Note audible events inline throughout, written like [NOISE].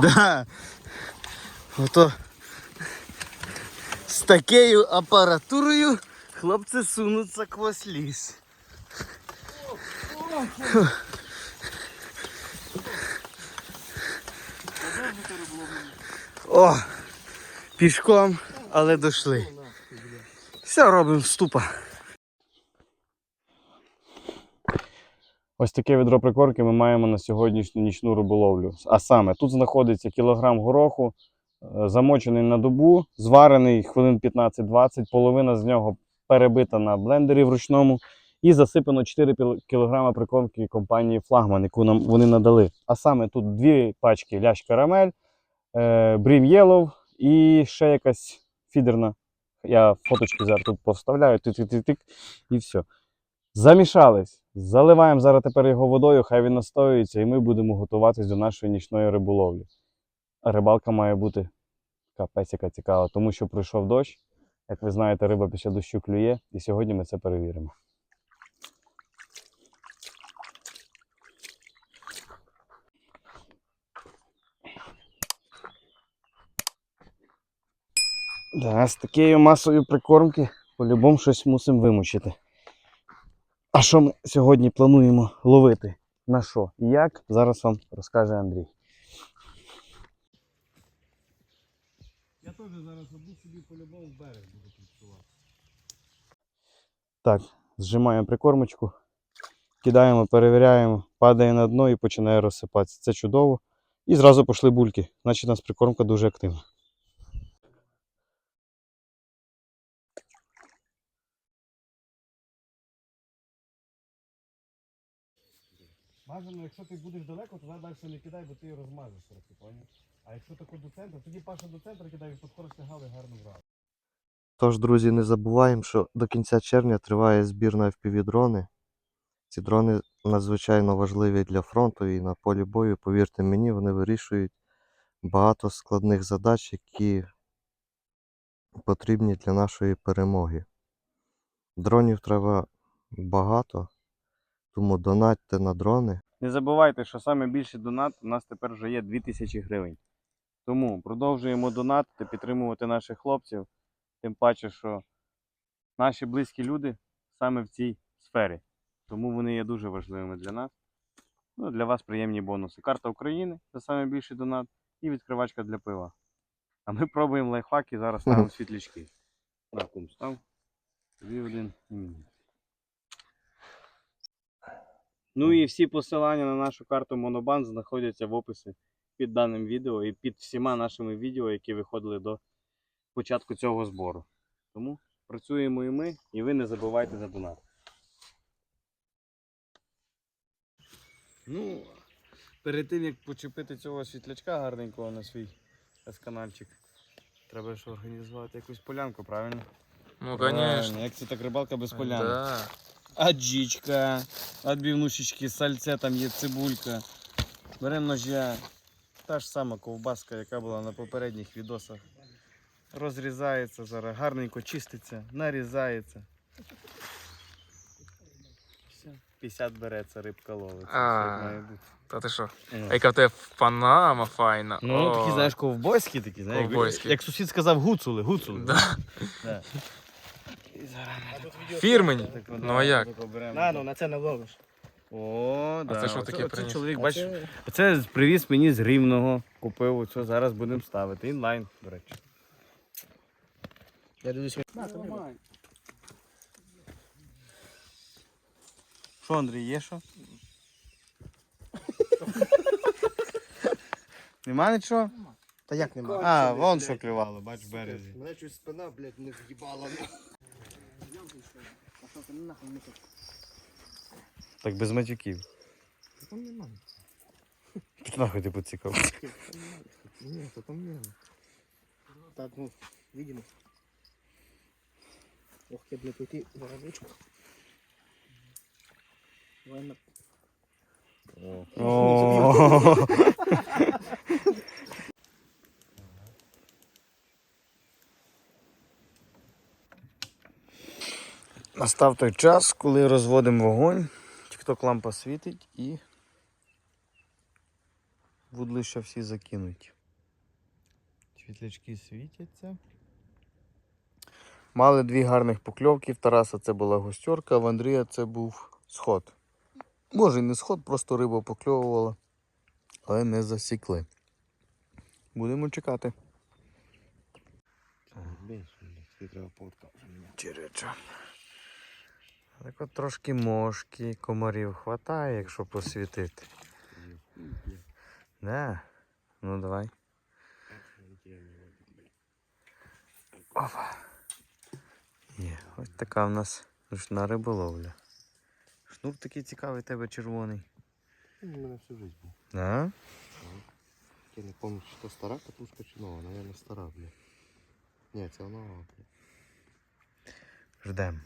Да. Ото з такою апаратурою хлопці сунуться квас ліс. О, пішком, але дійшли. Все, робимо вступа. Ось таке відро прикормки ми маємо на сьогоднішню нічну риболовлю. А саме тут знаходиться кілограм гороху, е, замочений на добу, зварений хвилин 15-20, половина з нього перебита на блендері вручному і засипано 4 піл- кілограма прикормки компанії Флагман, яку нам вони надали. А саме тут дві пачки лящ карамель, е, брім Єлов і ще якась фідерна. Я фоточки зараз тут поставляю, тик-тик-тик, і все. Замішались. Заливаємо зараз тепер його водою, хай він настоюється, і ми будемо готуватись до нашої нічної риболовлі. Рибалка має бути капець яка цікава, тому що пройшов дощ. Як ви знаєте, риба після дощу клює, і сьогодні ми це перевіримо. Да, з такою масою прикормки по-любому щось мусимо вимучити. А що ми сьогодні плануємо ловити? На що і як? Зараз вам розкаже Андрій. Я теж зараз одну собі по-любому в берег буду працювати. Так, зжимаємо прикормочку, кидаємо, перевіряємо, падає на дно і починає розсипатися. Це чудово. І зразу пішли бульки. Значить, у нас прикормка дуже активна. Бажано, якщо ти будеш далеко, то далі не кидай, бо ти її розмажеш трохи, поняв? А якщо тако до центру, тоді паша до центру кидай, і підходиш лягали гарно враз. Тож, друзі, не забуваємо, що до кінця червня триває збір на FPV-дрони. Ці дрони надзвичайно важливі для фронту і на полі бою, повірте мені, вони вирішують багато складних задач, які потрібні для нашої перемоги. Дронів треба багато, тому донатьте на дрони. Не забувайте, що саме більший донат у нас тепер вже є 2000 гривень. Тому продовжуємо донатити, підтримувати наших хлопців. Тим паче, що наші близькі люди саме в цій сфері. Тому вони є дуже важливими для нас. Ну, для вас приємні бонуси. Карта України це саме більший донат і відкривачка для пива. А ми пробуємо лайфхаки, зараз ставимо [LAUGHS] світлячки. На кум став. Дві один. і мінус. Ну і всі посилання на нашу карту Монобан знаходяться в описі під даним відео і під всіма нашими відео, які виходили до початку цього збору. Тому працюємо і ми, і ви не забувайте за донат. Ну, перед тим як почепити цього світлячка гарненького на свій канальчик, треба ж організувати якусь полянку, правильно? Ну, конечно. Як це так рибалка без поляни? Да. Аджічка, отбивнушечки, сальце, там є цибулька. Беремо ножя. Та ж сама ковбаска, яка була на попередніх відосах. Розрізається зараз, гарненько чиститься, нарізається. Все. 50 береться, рибка ловиться. А. Та ти що? Ну. А яка в тебе панама файна. Ну, такі, знаєш, ковбойські такі, знаєш. Ковбойські. Як сусід сказав, гуцули, гуцули. Фірмені. Ну а як? На, ну на це не вловиш. О, да. це що таке приніс? чоловік, бачиш, це- Оце привіз мені з Рівного, купив, оце зараз будемо ставити. Інлайн, до речі. Я дивлюсь, Що, Андрій, є що? [LAUGHS] Нема нічого? Та як нема? А, вон що клювало, бач в березі. Мене щось спина, блядь, не в'їбала. Так без матюків. Там нема. Тут нахуй ти поцікав. Ні, то там нема. Так, ну, видимо. Ох, я, блядь, уйти в рабочку. Ладно. О. [LAUGHS] [LAUGHS] Настав той час, коли розводимо вогонь, тікток лампа світить і вудлища всі закинуті. Світлячки світяться. Мали дві гарних покльовки. В Тараса це була гостьорка, а в Андрія це був сход. Може і не сход, просто риба покльовувала, але не засікли. Будемо чекати. Череча. Так от трошки мошки, комарів хватає, якщо посвітити. Да. Ну давай. Опа. Є, ось така в нас ручна риболовля. Шнур такий цікавий тебе червоний. Він у мене всю життя був. Да? Я не пам'ятаю, чи то стара катушка чи нова, наверное, стара, бля. Ні, це нова, бля. Ждем.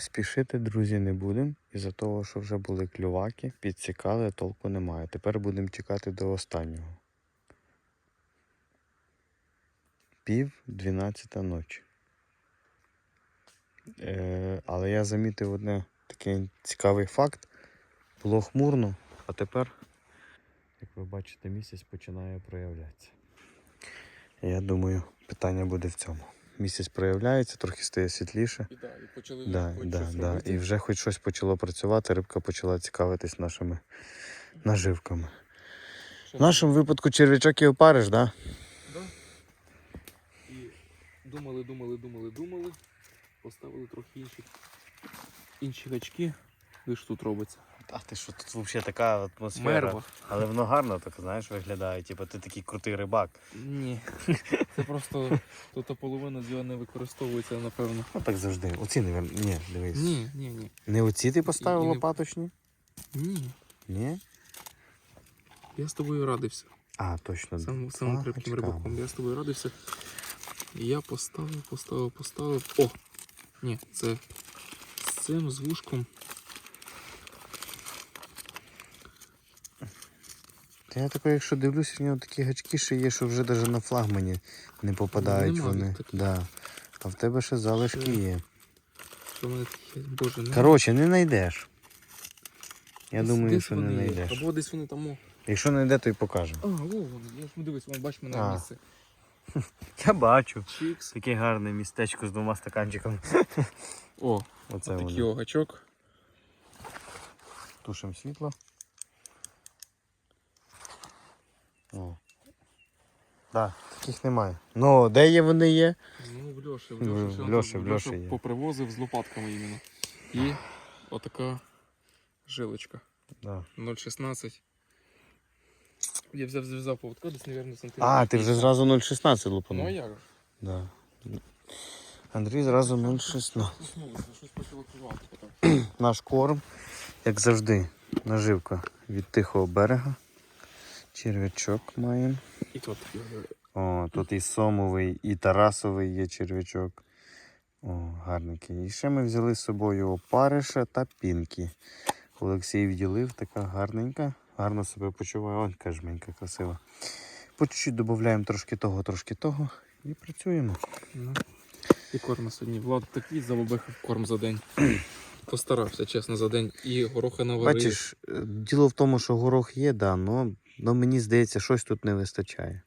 Спішити, друзі, не будемо. Із-за того, що вже були клюваки, підсікали, толку немає. Тепер будемо чекати до останнього. Пів дванадцята ночі. Е, але я замітив одне такий цікавий факт. Було хмурно, а тепер, як ви бачите, місяць починає проявлятися. Я думаю, питання буде в цьому. Місяць проявляється, трохи стає світліше. І, да, і почали Да, хоч да, щось да. робити. І вже хоч щось почало працювати, рибка почала цікавитись нашими наживками. В нашому випадку черв'ячок і опариш, так? Да? Да. І думали, думали, думали, думали. Поставили трохи інші, інші гачки. Ви ж тут робиться? А ти що, тут взагалі така атмосфера. Мерва. Але воно гарно так, знаєш, виглядає. Типу, ти такий крутий рибак. Ні. Це просто тут половина з його не використовується, напевно. Ну так завжди. Оці, не Ні, дивись. Ні, ні, ні. Не оці ти поставив І не- лопаточні? Ні. Ні? Я з тобою радився. А, точно. Сам, самим А, крепким рибаком. Я з тобою радився. І я поставив, поставив, поставив. О! Ні, це з цим з Та я такий, якщо дивлюся, в нього такі гачки ще є, що вже навіть на флагмані не попадають Нема вони. таких. Да. А в тебе ще залишки є. Що в мене таке, боже, не Коротше, не знайдеш. Я думаю, десь що не знайдеш. Або десь вони там. о. Якщо знайде, то й покажемо. А, во вони. Я ж ну, дивись, вон бач мене А. місце. [LAUGHS] Я бачу. Чікс. Таке гарне містечко з двома стаканчиками. О, [LAUGHS] Оце такий воно. о. Тушимо світло. О. Да, таких немає. Ну, де є вони є? Ну, в Льоші, в В- Льоші. в Льоші, в Льоші є. Попривозив з лопатками іменно. І отака жилочка. Да. 0,16. Я взяв, зв'язав поводка десь, мабуть, сантиметрів. А, ти вже зразу 0,16 лупанув. Ну, а як? же? Да. Андрій зразу 0,16. Проснулося, щось почало. [CLEARS THROAT] Наш корм, як завжди, наживка від тихого берега. Черв'ячок маємо. І тут. О, тут і сомовий, і тарасовий є черв'ячок. О, гарненький. І ще ми взяли з собою опариша та пінки. Олексій відділив, така гарненька, гарно себе почуває. Ой, яка жменька красива. По чуть-чуть додаємо трошки того, трошки того і працюємо. Ну. І корм сьогодні. Влад такий забабихав корм за день. [CLEARS THROAT] Постарався, чесно, за день. І гороха наварив. Бачиш, е, діло в тому, що горох є, да, но, но мені здається, щось тут не вистачає.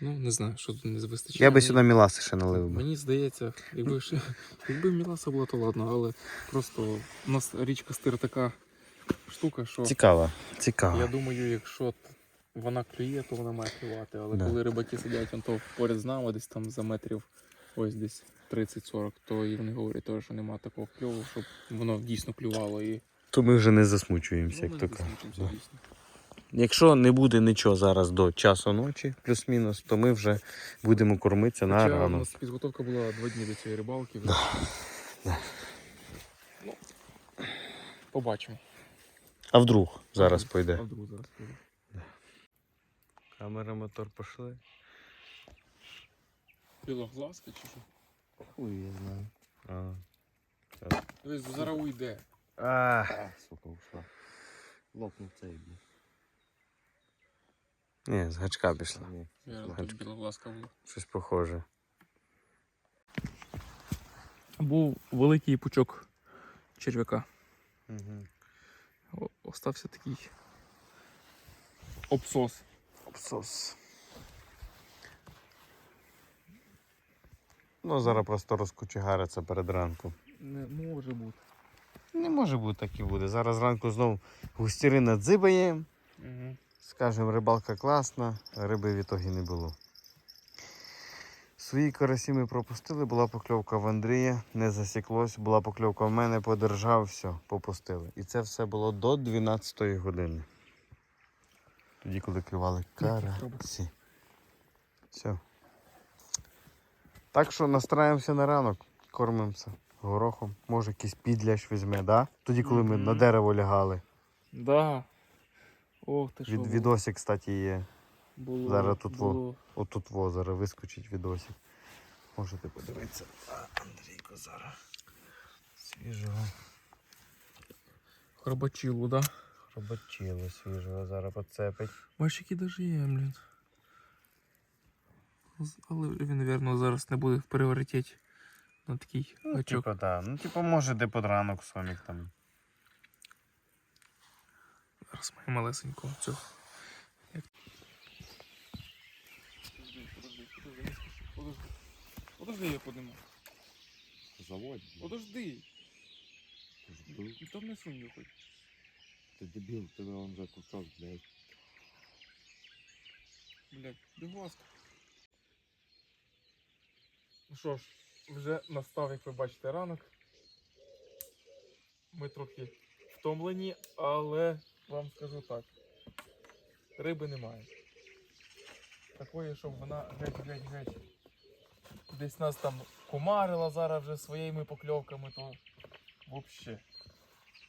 Ну, не знаю, що тут не вистачає. Я би сюди міласи ще налив би. Мені здається, якби, ще, якби міласа була, то ладно, але просто у нас річка стир така штука, що Цікаво, цікаво. я думаю, якщо вона клює, то вона має клювати. Але Да. коли рибаки сидять он то поряд з нами, десь там за метрів ось десь 30-40, то і вони говорять, теж, що немає такого кльову, щоб воно дійсно клювало. І То ми вже не засмучуємося, ну, як ми то кажуть. дійсно. Якщо не буде нічого зараз до часу ночі, плюс-мінус, то ми вже будемо кормитися на Хоча у нас підготовка була два дні до цієї рибалки. вже. Ну, побачимо. А вдруг зараз А пойде. вдруг зараз піде. Камера, мотор пішли. Білоглазка чи що? Хуй я знаю. А. Дивись, зараз уйде. А. А, сука, ушла. Лопнув цей, бля. Ні, з гачка пішла. Ні. Була. Щось похоже. був великий пучок черв'яка. Угу. О- Остався такий обсос. Абсос. Ну, зараз просто розкочегариться перед ранком. Не може бути. Не може бути так і буде. Зараз зранку знову густірина дзибає. Угу. Скажем, рибалка класна, риби в ітогі не було. Свої карасі ми пропустили, була покльовка в Андрія, не засіклось, була покльовка в мене, подержав, все, попустили. І це все було до 12 години. Тоді, коли клювали карасі. Все. Так що настраємося на ранок, кормимося горохом. Може якийсь підлящ візьме, да? Тоді, коли ми на дерево лягали. Да. Ох, ти що. Від, відосик, кстати, є. було, зараз тут во. Отут во зараз вискочить відосик. Можете подивитися. Андрійко зараз. Свіжого. Хробачило, да? Хробачило свіжого зараз поцепить. Бачиш, який даже є, блін. Але він, мабуть, зараз не буде в пріоритеті на такий Ну, гачок. типа, да. Ну, типа, може, де під ранок сомік там. Зараз маю малесенького цього. Подожди, подожди, подожди, подожди. Подожди, я подниму. Заводь. Подожди. І там не сунь його хоч. Ти дебіл, тебе он вже кусок, блядь. Блядь, будь ласка. Ну що ж, вже настав, як ви бачите, ранок. Ми трохи втомлені, але вам скажу так. Риби немає. Такої, щоб вона геть-геть-геть. Десь нас там кумарила зараз вже своїми покльовками, то взагалі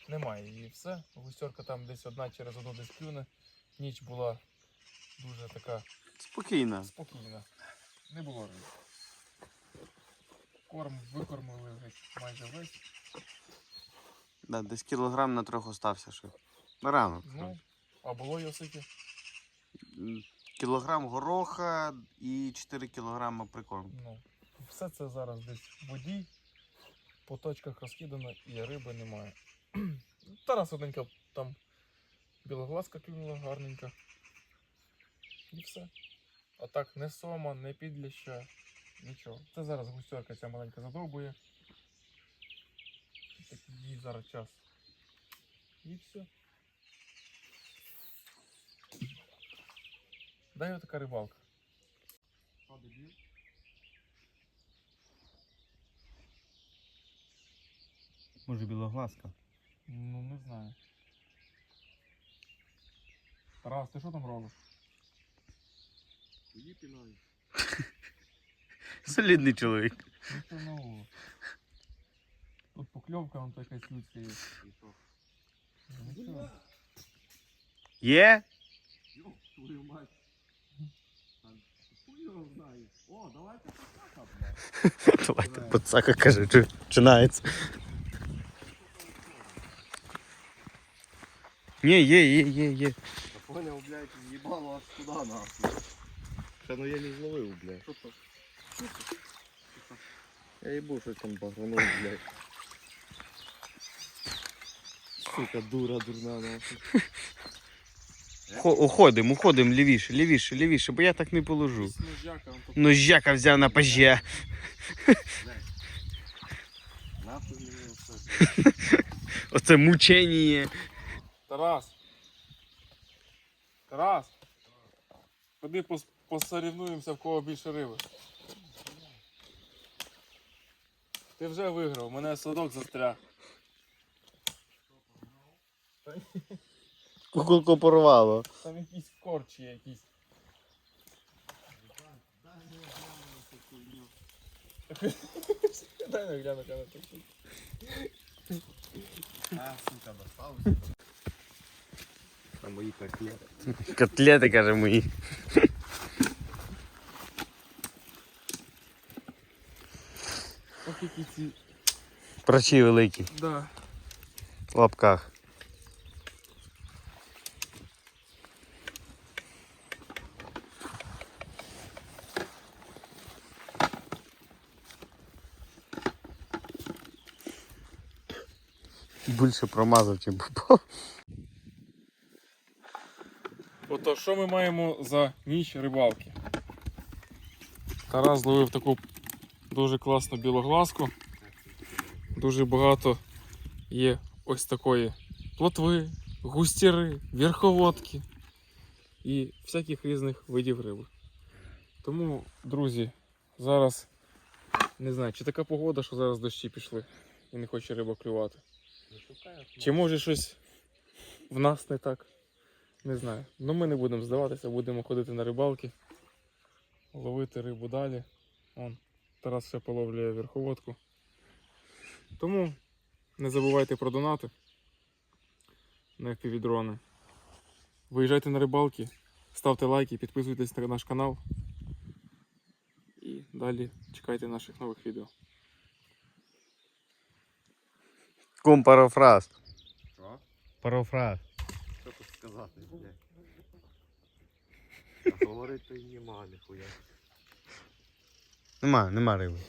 немає. І все. Густерка там десь одна через одну десь плюне. Ніч була дуже така Спокійно. спокійно. Не було риби. Корм викормили майже весь. Да, десь кілограм на трьох остався ще. На ранок. Ну, а було його скільки? Кілограм гороха і 4 кілограми прикормки. Ну, все це зараз десь в воді, по точках розкидано і риби немає. [CLEARS THROAT] Тарас одненька там білоглазка клюнула гарненька. І все. А так не сома, не підляща, нічого. Це зараз густерка ця маленька задовбує. Такий їй зараз час. І все. Дай отака рибалка. Може білоглазка. Ну, не знаю. Тарас, ти що там робиш? Тоді пінаю. Солідний чоловік. Нічого нового. Тут покльовка, вон така людська є. Ну, Нічого. Є? Йоп, твою мать. А Хуй його знає. О, давайте посака, [LAUGHS] блядь. Давайте пацака каже, чи починається. Ні, є, є, є, є. Я поняв, блядь, з'їбало аж туди нахуй. Ще ну я не зловив, блядь. Що то? Я їбу, що там багранув, блядь. Сука, дура, дурна нахуй. [LAUGHS] Уходимо, уходимо лівіше, лівіше, лівіше, бо я так не положу. Ножяка, взяв на. Нахуй. [LAUGHS] Оце мучення. Тарас! Тарас! Ходи посорівнуємося, в кого більше риби. Ти вже виграв, мене садок застряг. [LAUGHS] Куколку порвало. Там якісь корчі якісь. Дай не гляну, гляну. А, сука, достався. На мої котлети. Котлети, каже мої. Ох, які ці. Прачі великі. Да. В лапках. Більше промазав, чим попав. Ото що ми маємо за ніч рибалки? Тарас зловив таку дуже класну білоглазку. Дуже багато є ось такої плотви, густіри, верховодки і всяких різних видів риби. Тому, друзі, зараз не знаю, чи така погода, що зараз дощі пішли і не хоче риба клювати. Чи може щось в нас не так? Не знаю. Ну ми не будемо здаватися, будемо ходити на рибалки, ловити рибу далі. Вон, Тарас ще половлює верховодку. Тому не забувайте про донати на FPV-дрони. Виїжджайте на рибалки, ставте лайки, підписуйтесь на наш канал. І далі чекайте наших нових відео. Кум парафраз. Що? Парафраз. Що тут сказати, блядь? [LAUGHS] Говорити говорить то й нема, ніхуя. Нема, нема риби.